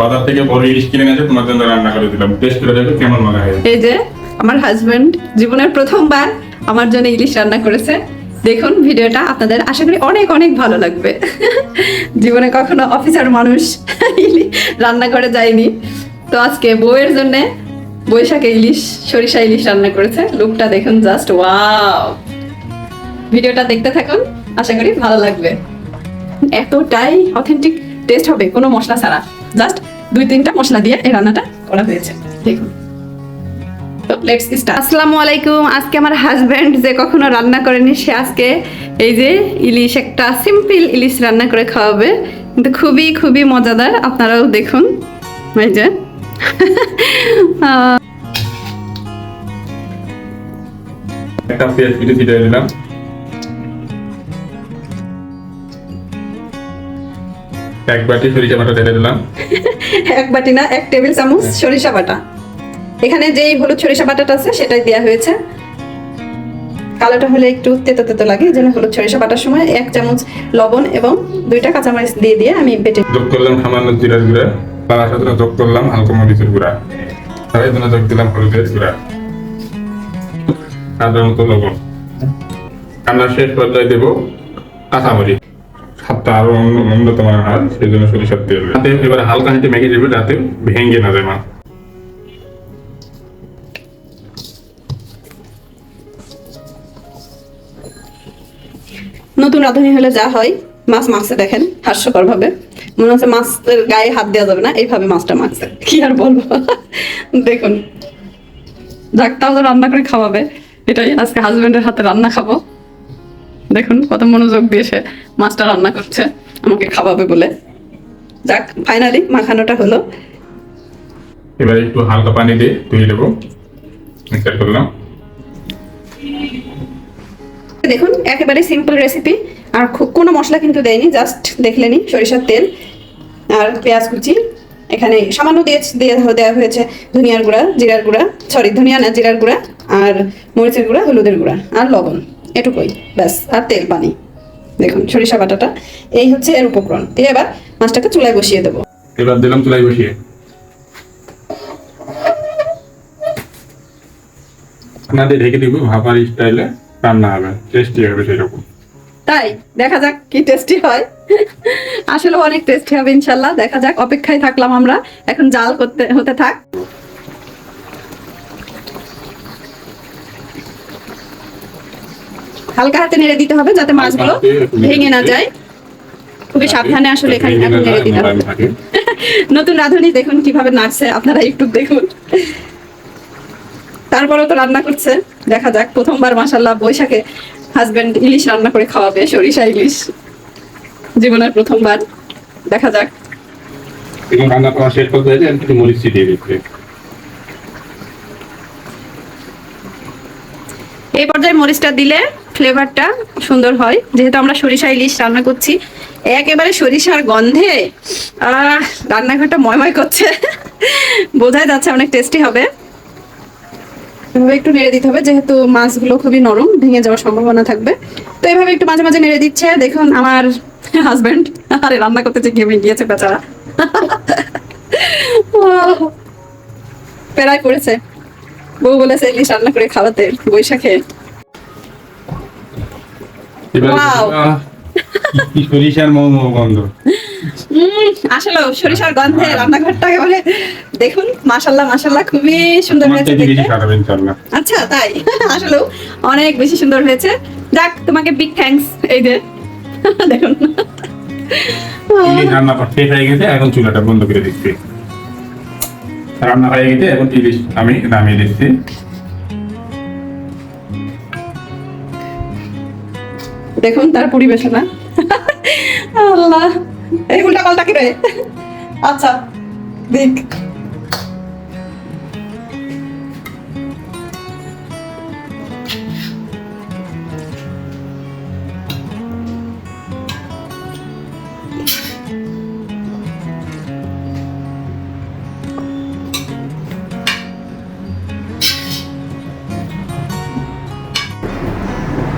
বাজার থেকে বড় ইলিশ কিনে এনেছে তোমার রান্না করে দিলাম। টেস্ট করে দেখো কেমন মনে হয়। এই যে, আমার হাজবেন্ড জীবনের প্রথমবার আমার জন্য ইলিশ রান্না করেছে। দেখুন ভিডিওটা, আপনাদের আশা করি অনেক অনেক ভালো লাগবে। জীবনে কখনো অফিসার মানুষ রান্না করে যায়নি। তো আজকে বউয়ের জন্য বৈশাখে ইলিশ, সরিষা ইলিশ রান্না করেছে। লুকটা দেখুন জাস্ট ওয়াও ভিডিওটা দেখতে থাকুন, আশা করি ভালো লাগবে। এতটাই অথেন্টিক টেস্ট হবে কোনো মশলা ছাড়া। জাস্ট দুই তিনটা মশলা দিয়ে এই রান্নাটা করা হয়েছে। দেখুন। তো লেটস স্টার্ট আসসালামু আলাইকুম। আজকে আমার হাজবেন্ড যে কখনো রান্না করেনি সে আজকে এই যে ইলিশ একটা সিম্পল ইলিশ রান্না করে খাওয়াবে। কিন্তু খুবই খুবই মজাদার। আপনারাও দেখুন। এই যে। একটা পেঁয়াজ কেটে দিলাম। এক বাটি সরিষা বাটা ঢেলে দিলাম। এক বাটি না এক টেবিল চামচ সরিষা বাটা। এখানে যেই হলুদ সরিষা বাটাটা আছে সেটাই দেওয়া হয়েছে। কালোটা হলে একটু তেতো তেতো লাগে জন্য হলুদ সরিষা বাটার সময় এক চামচ লবণ এবং দুইটা কাঁচামরিচ দিয়ে দিয়ে আমি বেটে যোগ করলাম সামান্য জিরার গুঁড়া তার সাথে যোগ করলাম হালকা মরিচের গুঁড়া। তার জন্য যোগ দিলাম হলুদের গুঁড়া। সাধারণত লবণ। রান্নার শেষ পর্যায়ে দেবো কাঁচামরিচ। সেই জন্য যাতে এবার হালকা দেবে ভেঙে না যায় মাছ নতুন রাঁধুনি হলে যা হয়, মাছ মাখছে দেখেন হাস্যকর ভাবে মনে হচ্ছে মাছের গায়ে হাত দেওয়া যাবে না, এইভাবে মাছটা মাখছে। কি আর বলব? দেখুন। যাক, তাহলে রান্না করে খাওয়াবে। এটাই আজকে হাজবেন্ডের হাতে রান্না খাব। দেখুন কত মনোযোগ দিয়ে সে মাছটা রান্না করছে আমাকে খাওয়াবে বলে। যাক ফাইনালি মাখানোটা হলো। এবার একটু হালকা পানি দিয়ে ধুয়ে দেবো মিক্সার করলাম দেখুন একেবারে সিম্পল রেসিপি আর খুব কোনো মশলা কিন্তু দেয়নি জাস্ট দেখলেনি সরিষার তেল আর পেঁয়াজ কুচি। এখানে সামান্য দিয়ে দিয়ে দেওয়া হয়েছে ধনিয়ার গুঁড়া জিরার গুঁড়া সরি ধনিয়া না জিরার গুঁড়া আর মরিচের গুঁড়া হলুদের গুঁড়া আর লবণ। এটুকুই ব্যাস। আর তেল পানি। দেখুন সরিষা বাটাটা এই হচ্ছে এর উপকরণ। দিয়ে এবার মাছটাকে চুলায় বসিয়ে দেবো। এবার দিলাম চুলাই বসিয়ে। ঢেকে দিব ভাপার স্টাইলে রান্না হবে। টেস্টি হবে সেরকম। তাই দেখা যাক কি টেস্টি হয়। আসলে অনেক টেস্টি হবে ইনশাল্লাহ। দেখা যাক অপেক্ষায় থাকলাম আমরা। এখন জাল করতে হতে থাক। হালকা হাতে নেড়ে দিতে হবে যাতে মাছগুলো একটু ভেঙে না যায়। খুবই সাবধানে আসলে এখানে এখন নেড়ে দিতে হবে। নতুন রাঁধুনি দেখুন কীভাবে নাড়ছে আপনারা একটু দেখুন। তারপরেও তো রান্না করছে দেখা যাক প্রথমবার মাসাল্লাহ বৈশাখে হাজবেন্ড ইলিশ রান্না করে খাওয়াবে সরিষা ইলিশ। জীবনের প্রথমবার দেখা যাক। রান্না করা শেষ করতে মরিচ ছিটিয়ে দিচ্ছে। এই পর্যায়ে মরিচটা দিলে ফ্লেভারটা সুন্দর হয়। যেহেতু আমরা সরিষা ইলিশ রান্না করছি, একেবারে সরিষার গন্ধে রান্নাঘরটা ময়ময় করছে। বোঝাই যাচ্ছে অনেক টেস্টি হবে। এভাবে একটু নেড়ে দিতে হবে, যেহেতু মাছগুলো খুবই নরম, ভেঙে যাওয়ার সম্ভাবনা থাকবে। তো এভাবে একটু মাঝে মাঝে নেড়ে দিচ্ছে। দেখুন, আমার হাজবেন্ড আরে রান্না করতে যে ঘেমে গিয়েছে বেচারা। পেরায় পড়েছে। বউ বলেছে ইলিশ রান্না করে খাওয়াতে, বৈশাখে। সরিষার মৌ মৌ গন্ধ আসলে সরিষার গন্ধে রান্নাঘরটা একেবারে দেখুন মাশাল্লাহ মাশাল্লাহ খুবই সুন্দর হয়েছে আচ্ছা তাই। আসলেও অনেক বেশি সুন্দর হয়েছে। যাক তোমাকে বিগ থ্যাঙ্কস এই যে। দেখুন। রান্না শেষ হয়ে গেছে এখন চুলাটা বন্ধ করে দিচ্ছি। রান্না হয়ে গেছে এখন ইলিশ আমি নামিয়ে দিচ্ছি। দেখুন তার পরিবেশনা। আল্লাহ। এই উল্টা পাল্টা কি রে? আচ্ছা দেখ।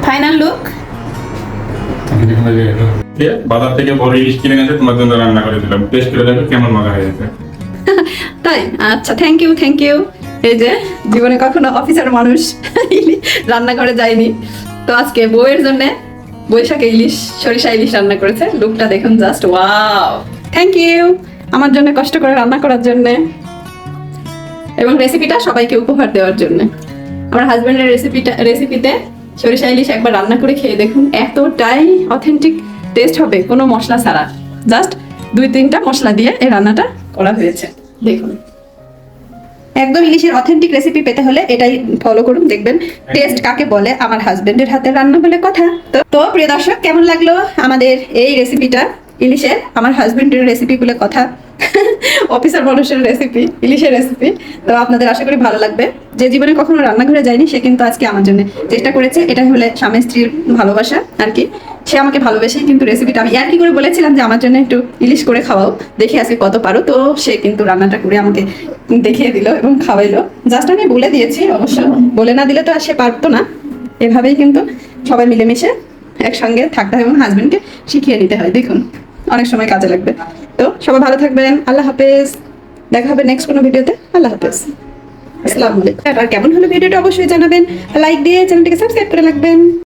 ফাইনাল লুক বাজার থেকে বড় ইলিশ কিনে এনেছে তোমার জন্য রান্না করে দিলাম। টেস্ট করে দেখো কেমন মজা হয়েছে তাই? আচ্ছা থ্যাংক ইউ থ্যাংক ইউ এই যে জীবনে কখনো অফিসার মানুষ রান্না করে যায়নি। তো আজকে বউয়ের জন্য বৈশাখে ইলিশ সরিষা ইলিশ রান্না করেছে। লুকটা দেখুন জাস্ট ওয়াও থ্যাংক ইউ আমার জন্য কষ্ট করে রান্না করার জন্য। এবং রেসিপিটা সবাইকে উপহার দেওয়ার জন্য। আমার হাজবেন্ডের রেসিপিটা রেসিপিতে সরিষা ইলিশ একবার রান্না করে খেয়ে দেখুন, এতটাই অথেন্টিক টেস্ট হবে কোনো মশলা ছাড়া। জাস্ট দুই তিনটা মশলা দিয়ে এই রান্নাটা করা হয়েছে। দেখুন। একদম ইলিশের অথেন্টিক রেসিপি পেতে হলে এটাই ফলো করুন, দেখবেন টেস্ট কাকে বলে, আমার হাজবেন্ডের হাতে রান্না বলে কথা। তো তো, প্রিয় দর্শক, কেমন লাগল আমাদের এই রেসিপিটা ইলিশের, আমার হাজবেন্ডের রেসিপি বলে কথা। অফিসার মানুষের রেসিপি ইলিশের রেসিপি তো আপনাদের আশা করি ভালো লাগবে। যে জীবনে কখনো রান্নাঘরে যায়নি, সে কিন্তু আজকে আমার জন্য চেষ্টা করেছে। এটা হলে স্বামী স্ত্রীর ভালোবাসা আর কি। সে আমাকে ভালোবেসেই কিন্তু রেসিপিটা আমি আর কি করে বলেছিলাম যে আমার জন্য একটু ইলিশ করে খাওয়াও। দেখি আজকে কত পারো। তো সে কিন্তু রান্নাটা করে আমাকে দেখিয়ে দিল এবং খাওয়াইলো। জাস্ট আমি বলে দিয়েছি, অবশ্য বলে না দিলে তো আর সে পারতো না। এভাবেই কিন্তু সবাই মিলেমিশে একসঙ্গে থাকতে হয় এবং হাজব্যান্ডকে শিখিয়ে নিতে হয়। দেখুন, অনেক সময় কাজে লাগবে। তো সবাই ভালো থাকবেন। আল্লাহ হাফেজ। দেখা হবে নেক্সট কোনো ভিডিওতে। আল্লাহ হাফেজ। আসসালামু আলাইকুম। আর কেমন হলো ভিডিওটা অবশ্যই জানাবেন। লাইক দিয়ে চ্যানেলটিকে সাবস্ক্রাইব করে রাখবেন।